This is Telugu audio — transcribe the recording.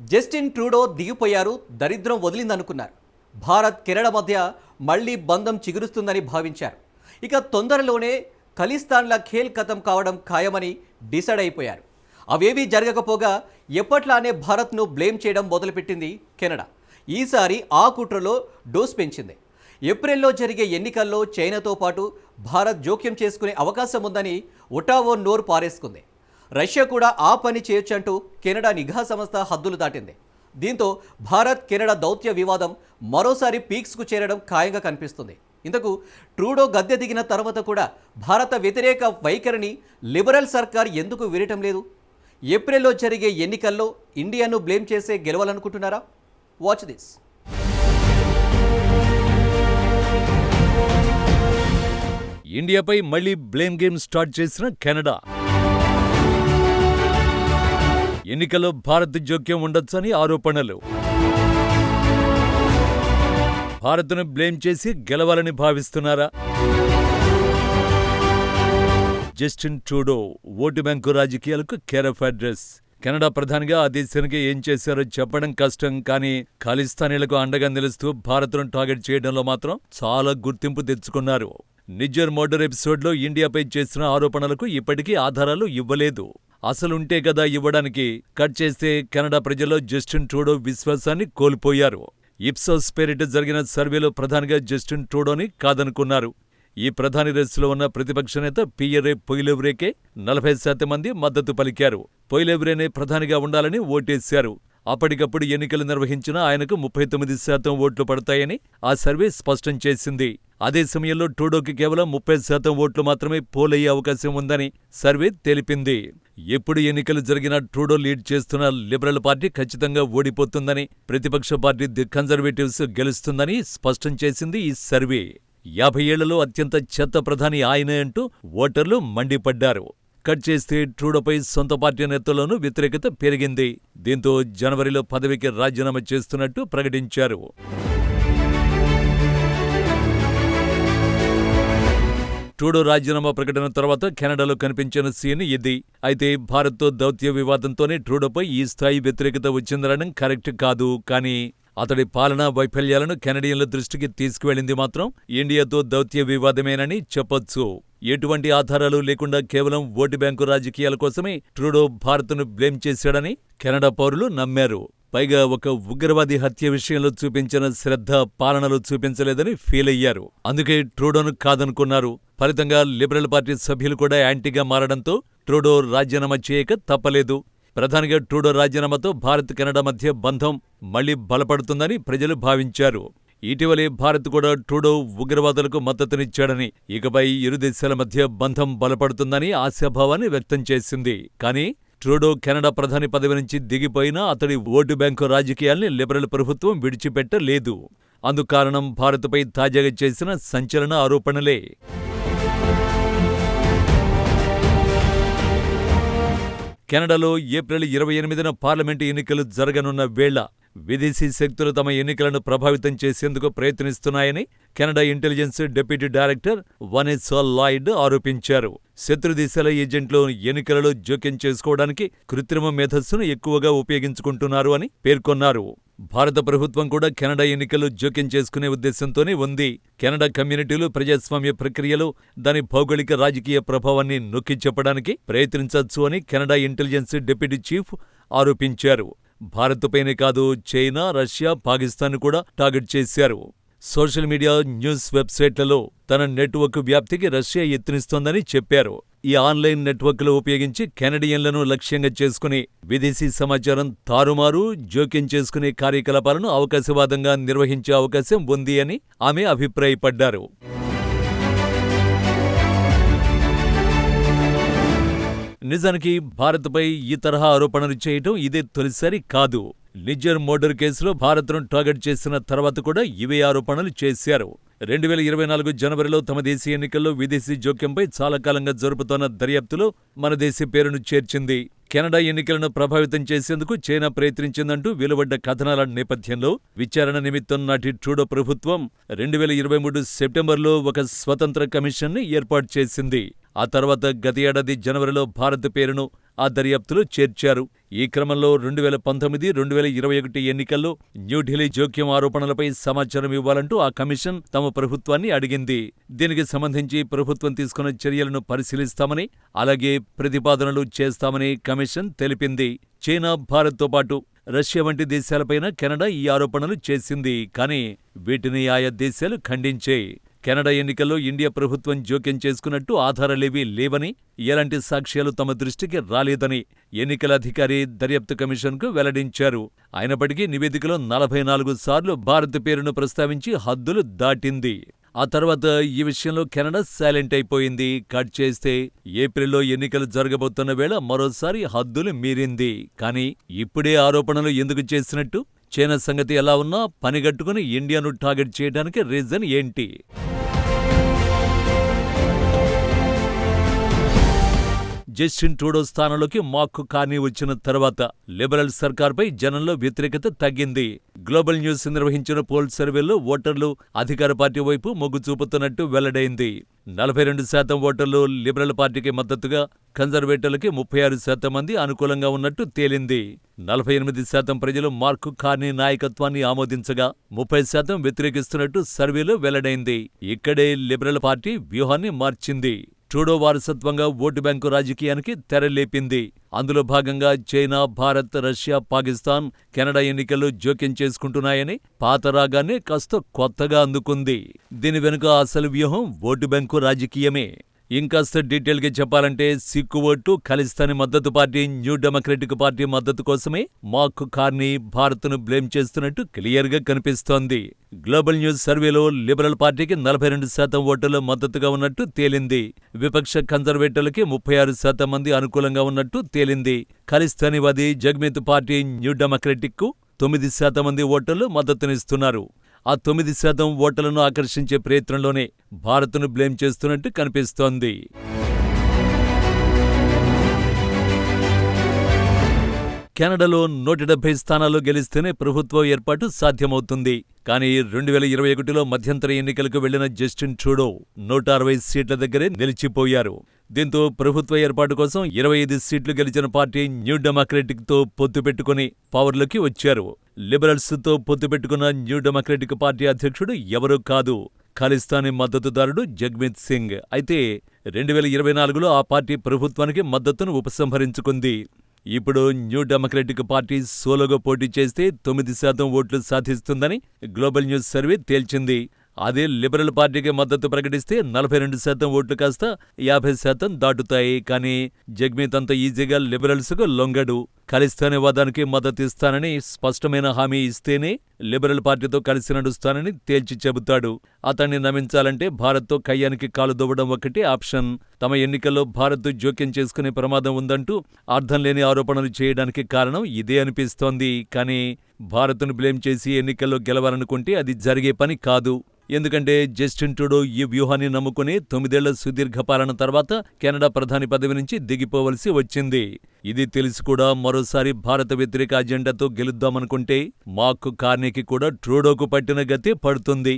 జస్టిన్ ట్రూడో దిగిపోయారు దరిద్రం వదిలిందనుకున్నారు. భారత్ కెనడా మధ్య మళ్ళీ బంధం చిగురుస్తుందని భావించారు. ఇక తొందరలోనే ఖలిస్తాన్ల ఖేల్ కథం కావడం ఖాయమని డిసైడ్ అయిపోయారు. అవేవీ జరగకపోగా ఎప్పట్లానే భారత్ను బ్లేమ్ చేయడం మొదలుపెట్టింది కెనడా. ఈసారి ఆ కుట్రలో డోస్ పెంచింది. ఏప్రిల్లో జరిగే ఎన్నికల్లో చైనాతో పాటు భారత్ జోక్యం చేసుకునే అవకాశం ఉందని ఒటావో నోరు పారేసుకుంది. రష్యా కూడా ఆ పని చేయొచ్చంటూ కెనడా నిఘా సంస్థ హద్దులు దాటింది. దీంతో భారత్ కెనడా దౌత్య వివాదం మరోసారి పీక్స్కు చేరడం ఖాయంగా కనిపిస్తుంది. ఇంతకు ట్రూడో గద్దె దిగిన తర్వాత కూడా భారత వ్యతిరేక వైఖరిని లిబరల్ సర్కార్ ఎందుకు వినటం లేదు? ఏప్రిల్లో జరిగే ఎన్నికల్లో ఇండియాను బ్లేమ్ చేసే గెలవాలనుకుంటున్నారా? వాచ్ దిస్ ఇండియాపై మళ్ళీ బ్లేమ్ గేమ్ స్టార్ట్ చేసిన కెనడా. ఎన్నికల్లో భారత్ జోక్యం ఉండొచ్చని ఆరోపణలు. భారత్ను బ్లేమ్ చేసి గెలవాలని భావిస్తున్నారా? జస్టిన్ ట్రూడో ఓటు బ్యాంకు రాజకీయాలకు కేర్ ఆఫ్ అడ్రస్. కెనడా ప్రధానిగా ఆ దేశానికి ఏం చేశారో చెప్పడం కష్టం కానీ ఖాళీస్థానీలకు అండగా నిలుస్తూ భారత్ను టార్గెట్ చేయడంలో మాత్రం చాలా గుర్తింపు తెచ్చుకున్నారు. నిజర్ మర్డర్ ఎపిసోడ్లో ఇండియాపై చేసిన ఆరోపణలకు ఇప్పటికీ ఆధారాలు ఇవ్వలేదు. అసలుంటే కదా ఇవ్వడానికి కట్ చేస్తే కెనడా ప్రజల్లో జస్టిన్ ట్రూడో విశ్వాసాన్ని కోల్పోయారు. ఇప్సోస్ పేరిట జరిగిన సర్వేలో ప్రధానిగా జస్టిన్ ట్రూడోని కాదనుకున్నారు. ఈ ప్రధాని రేసులో ఉన్న ప్రతిపక్ష నేత పియరే పొయిలెవ్రేకే నలభై శాతం మంది మద్దతు పలికారు. పొయిలెవ్రేనే ప్రధానిగా ఉండాలని ఓటేశారు. అప్పటికప్పుడు ఎన్నికలు నిర్వహించినా ఆయనకు ముప్పై తొమ్మిది శాతం ఓట్లు పడతాయని ఆ సర్వే స్పష్టం చేసింది. అదే సమయంలో ట్రూడోకి కేవలం ముప్పై శాతం ఓట్లు మాత్రమే పోలయ్యే అవకాశం ఉందని సర్వే తెలిపింది. ఎప్పుడు ఎన్నికలు జరిగినా ట్రూడో లీడ్ చేస్తున్న లిబరల్ పార్టీ ఖచ్చితంగా ఓడిపోతుందని ప్రతిపక్ష పార్టీ ది కన్జర్వేటివ్స్ గెలుస్తుందని స్పష్టం చేసింది ఈ సర్వే. యాభై ఏళ్ళలో అత్యంత చెత్త ప్రధాని ఆయనే అంటూ ఓటర్లు మండిపడ్డారు. కట్ చేస్తే ట్రూడోపై సొంత పార్టీ నేతల్లోనూ వ్యతిరేకత పెరిగింది. దీంతో జనవరిలో పదవికి రాజీనామా చేస్తున్నట్టు ప్రకటించారు. ట్రూడో రాజీనామా ప్రకటన తర్వాత కెనడాలో కనిపించిన సీన్ ఇది. అయితే భారత్తో దౌత్య వివాదంతోనే ట్రూడోపై ఈ స్థాయి వ్యతిరేకత వచ్చిందనడం కరెక్ట్ కాదు. కానీ అతడి పాలనా వైఫల్యాలను కెనడియన్ల దృష్టికి తీసుకువెళ్ళింది మాత్రం ఇండియాతో దౌత్య వివాదమేనని చెప్పొచ్చు. ఎటువంటి ఆధారాలు లేకుండా కేవలం ఓటు బ్యాంకు రాజకీయాల కోసమే ట్రూడో భారత్ను బ్లేమ్ చేశాడని కెనడా పౌరులు నమ్మారు. పైగా ఒక ఉగ్రవాది హత్య విషయంలో చూపించిన శ్రద్ధ పాలనలో చూపించలేదని ఫీల్ అయ్యారు. అందుకే ట్రూడోను కాదనుకున్నారు. ఫలితంగా లిబరల్ పార్టీ సభ్యులు కూడా యాంటీగా మారడంతో ట్రూడో రాజీనామా చేయక తప్పలేదు. ప్రధానిగా ట్రూడో రాజీనామాతో భారత్ కెనడా మధ్య బంధం మళ్ళీ బలపడుతుందని ప్రజలు భావించారు. ఇటీవలే భారత్ కూడా ట్రూడో ఉగ్రవాదులకు మద్దతునిచ్చాడని ఇకపై ఇరు దేశాల మధ్య బంధం బలపడుతుందని ఆశాభావాన్ని వ్యక్తం చేసింది. కానీ ట్రూడో కెనడా ప్రధాని పదవి నుంచి దిగిపోయినా అతడి ఓటు బ్యాంకు రాజకీయాల్ని లిబరల్ ప్రభుత్వం విడిచిపెట్టలేదు. అందుకారణం భారత్పై తాజాగా చేసిన సంచలన ఆరోపణలే. కెనడాలో ఏప్రిల్ ఇరవై ఎనిమిదిన పార్లమెంటు ఎన్నికలు జరగనున్న వేళ విదేశీ శక్తులు తమ ఎన్నికలను ప్రభావితం చేసేందుకు ప్రయత్నిస్తున్నాయని Canada intelligence deputy director Vanessa Lloyd ఆరోపించారు. శత్రు దిశల ఏజెంట్లు ఎన్నికలలో జోక్యం చేసుకోవడానికి కృత్రిమ మేధస్సును ఎక్కువగా ఉపయోగించుకుంటున్నారు అని పేర్కొన్నారు. భారత ప్రభుత్వం కూడా కెనడా ఎన్నికలు జోక్యం చేసుకునే ఉద్దేశంతోనే ఉంది. కెనడా కమ్యూనిటీలు ప్రజాస్వామ్య ప్రక్రియలో దాని భౌగోళిక రాజకీయ ప్రభావాన్ని నొక్కి చెప్పడానికి ప్రయత్నించవచ్చు అని కెనడా ఇంటెలిజెన్స్ డిప్యూటీ చీఫ్ ఆరోపించారు. భారత్పైనే కాదు చైనా రష్యా పాకిస్తాన్ కూడా టార్గెట్ చేశారు. సోషల్ మీడియా న్యూస్ వెబ్సైట్లలో తన నెట్వర్క్ వ్యాప్తికి రష్యా యత్నిస్తోందని చెప్పారు. ఈ ఆన్లైన్ నెట్వర్క్లు ఉపయోగించి కెనడియన్లను లక్ష్యంగా చేసుకుని విదేశీ సమాచారం తారుమారు జోక్యం చేసుకునే కార్యకలాపాలను అవకాశవాదంగా నిర్వహించే అవకాశం ఉంది అని ఆమె అభిప్రాయపడ్డారు. నిజానికి భారత్పై ఈ తరహా ఆరోపణలు చేయటం ఇదే తొలిసారి కాదు. నిజర్ మోడర్ కేసులో భారత్ను టార్గెట్ చేసిన తర్వాత కూడా ఇవే ఆరోపణలు చేశారు. రెండు వేల ఇరవై నాలుగు జనవరిలో తమ దేశీయ ఎన్నికల్లో విదేశీ జోక్యంపై చాలా కాలంగా జరుపుతోన్న దర్యాప్తులో మన దేశ పేరును చేర్చింది. కెనడా ఎన్నికలను ప్రభావితం చేసేందుకు చైనా ప్రయత్నించిందంటూ వెలువడ్డ కథనాల నేపథ్యంలో విచారణ నిమిత్తం నాటి ట్రూడో ప్రభుత్వం రెండు వేల ఇరవై మూడు సెప్టెంబర్లో ఒక స్వతంత్ర కమిషన్ని ఏర్పాటు చేసింది. ఆ తర్వాత గత ఏడాది జనవరిలో భారత్ పేరును ఆ దర్యాప్తులో చేర్చారు. ఈ క్రమంలో రెండు వేల పంతొమ్మిది రెండు వేల ఇరవై ఒకటి ఎన్నికల్లో న్యూఢిల్లీ జోక్యం ఆరోపణలపై సమాచారం ఇవ్వాలంటూ ఆ కమిషన్ తమ ప్రభుత్వాన్ని అడిగింది. దీనికి సంబంధించి ప్రభుత్వం తీసుకున్న చర్యలను పరిశీలిస్తామని అలాగే ప్రతిపాదనలు చేస్తామని కమిషన్ తెలిపింది. చైనా భారత్తో పాటు రష్యా వంటి దేశాలపైన కెనడా ఈ ఆరోపణలు చేసింది. కానీ వీటిని ఆయా దేశాలు ఖండించాయి. కెనడా ఎన్నికల్లో ఇండియా ప్రభుత్వం జోక్యం చేసుకున్నట్టు ఆధారాలేవీ లేవని ఎలాంటి సాక్ష్యాలు తమ దృష్టికి రాలేదని ఎన్నికల అధికారి దర్యాప్తు కమిషన్కు వెల్లడించారు. అయినప్పటికీ నివేదికలో నలభై నాలుగు సార్లు భారత్ పేరును ప్రస్తావించి హద్దులు దాటింది. ఆ తర్వాత ఈ విషయంలో కెనడా సైలెంట్ అయిపోయింది. కట్ చేస్తే ఏప్రిల్లో ఎన్నికలు జరగబోతున్న వేళ మరోసారి హద్దులు మీరింది. కానీ ఇప్పుడే ఆరోపణలు ఎందుకు చేసినట్టు? చైనా సంగతి ఎలా ఉన్నా పనిగట్టుకుని ఇండియాను టార్గెట్ చేయడానికి రీజన్ ఏంటి? జస్టిన్ ట్రూడో స్థానంలోకి మాక్ కార్నీ వచ్చిన తర్వాత లిబరల్ సర్కార్పై జనంలో వ్యతిరేకత తగ్గింది. గ్లోబల్ న్యూస్ నిర్వహించిన పోల్ సర్వేలో ఓటర్లు అధికార పార్టీ వైపు మొగ్గు చూపుతున్నట్టు వెల్లడైంది. నలభై రెండు శాతం ఓటర్లు లిబరల్ పార్టీకి మద్దతుగా కన్జర్వేటర్లకి ముప్పై ఆరు శాతం మంది అనుకూలంగా ఉన్నట్టు తేలింది. నలభై ఎనిమిది శాతం ప్రజలు మార్కు కార్నీ నాయకత్వాన్ని ఆమోదించగా ముప్పై శాతం వ్యతిరేకిస్తున్నట్టు సర్వేలో వెల్లడైంది. ఇక్కడే లిబరల్ పార్టీ వ్యూహాన్ని మార్చింది. ట్రూడో వారసత్వంగా ఓటు బ్యాంకు రాజకీయానికి తెరలేపింది. అందులో భాగంగా China Bharat Russia Pakistan Canada ఎన్నికల్లో జోక్యం చేసుకుంటున్నాయని పాత రాగానే కాస్త కొత్తగా అందుకుంది. దీని వెనుక అసలు వ్యూహం ఓటు బ్యాంకు రాజకీయమే. ఇంకాస్త డీటెయిల్గా చెప్పాలంటే సిక్కు ఓటు ఖలిస్తానీ మద్దతు పార్టీ న్యూ డెమోక్రటిక్ పార్టీ మద్దతు కోసమే మాక్ కార్నీ భారత్ను బ్లేమ్ చేస్తున్నట్టు క్లియర్గా కనిపిస్తోంది. గ్లోబల్ న్యూస్ సర్వేలో లిబరల్ పార్టీకి నలభై రెండు శాతం ఓటర్లు మద్దతుగా ఉన్నట్టు తేలింది. విపక్ష కన్జర్వేటర్లకి ముప్పై ఆరు శాతం మంది అనుకూలంగా ఉన్నట్టు తేలింది. ఖలిస్తానీవాది జగ్మీత్ పార్టీ న్యూ డెమోక్రటిక్కు తొమ్మిది శాతం మంది ఓటర్లు మద్దతునిస్తున్నారు. ఆ తొమ్మిది శాతం ఓటర్లను ఆకర్షించే ప్రయత్నంలోనే భారత్ను బ్లేమ్ చేస్తున్నట్టు కనిపిస్తోంది. కెనడాలో నూట డెబ్బై స్థానాలు గెలిస్తేనే ప్రభుత్వ ఏర్పాటు సాధ్యమవుతుంది. కానీ రెండు వేల ఇరవై ఒకటిలో మధ్యంతర ఎన్నికలకు వెళ్ళిన జస్టిన్ ట్రూడో నూట అరవై సీట్ల దగ్గరే నిలిచిపోయారు. దీంతో ప్రభుత్వ ఏర్పాటు కోసం ఇరవై ఐదు సీట్లు గెలిచిన పార్టీ న్యూ డెమోక్రటిక్తో పొత్తు పెట్టుకుని పవర్లోకి వచ్చారు. లిబరల్స్తో పొత్తు పెట్టుకున్న న్యూ డెమోక్రటిక్ పార్టీ అధ్యక్షుడు ఎవరూ కాదు. ఖలిస్తానీ మద్దతుదారుడు జగ్మీత్ సింగ్. అయితే రెండు వేల ఇరవై నాలుగులో ఆ పార్టీ ప్రభుత్వానికి మద్దతును ఉపసంహరించుకుంది. ఇప్పుడు న్యూ డెమోక్రటిక్ పార్టీ సోలోగా పోటీ చేస్తే తొమ్మిది శాతం ఓట్లు సాధిస్తుందని గ్లోబల్ న్యూస్ సర్వే తేల్చింది. అదే లిబరల్ పార్టీకి మద్దతు ప్రకటిస్తే నలభై రెండు శాతం ఓట్లు కాస్త యాభై శాతం దాటుతాయి. కానీ జగ్మీత్ అంత ఈజీగా లిబరల్స్కు లొంగడు. ఖలిస్తానీ వాదానికి మద్దతు ఇస్తానని స్పష్టమైన హామీ ఇస్తేనే లిబరల్ పార్టీతో కలిసి నడుస్తానని తేల్చి చెబుతాడు. అతన్ని నమ్మించాలంటే భారత్తో కయ్యానికి కాలు దువ్వడం ఒకటి ఆప్షన్. తమ ఎన్నికల్లో భారత్ జోక్యం చేసుకునే ప్రమాదం ఉందంటూ అర్థం లేని ఆరోపణలు చేయడానికి కారణం ఇదే అనిపిస్తోంది. కానీ భారత్ను బ్లేమ్ చేసి ఎన్నికల్లో గెలవాలనుకుంటే అది జరిగే పని కాదు. ఎందుకంటే జస్టిన్ ట్రూడో ఈ వ్యూహాన్ని నమ్ముకుని తొమ్మిదేళ్ళ సుదీర్ఘ పాలన తర్వాత కెనడా ప్రధాని పదవి నుంచి దిగిపోవలసి వచ్చింది. ఇది తెలిసి కూడా మరోసారి భారత వ్యతిరేక అజెండాతో గెలుద్దామనుకుంటే మాక్ కార్నీకి కూడా ట్రూడోకు పట్టిన గతే పడుతుంది.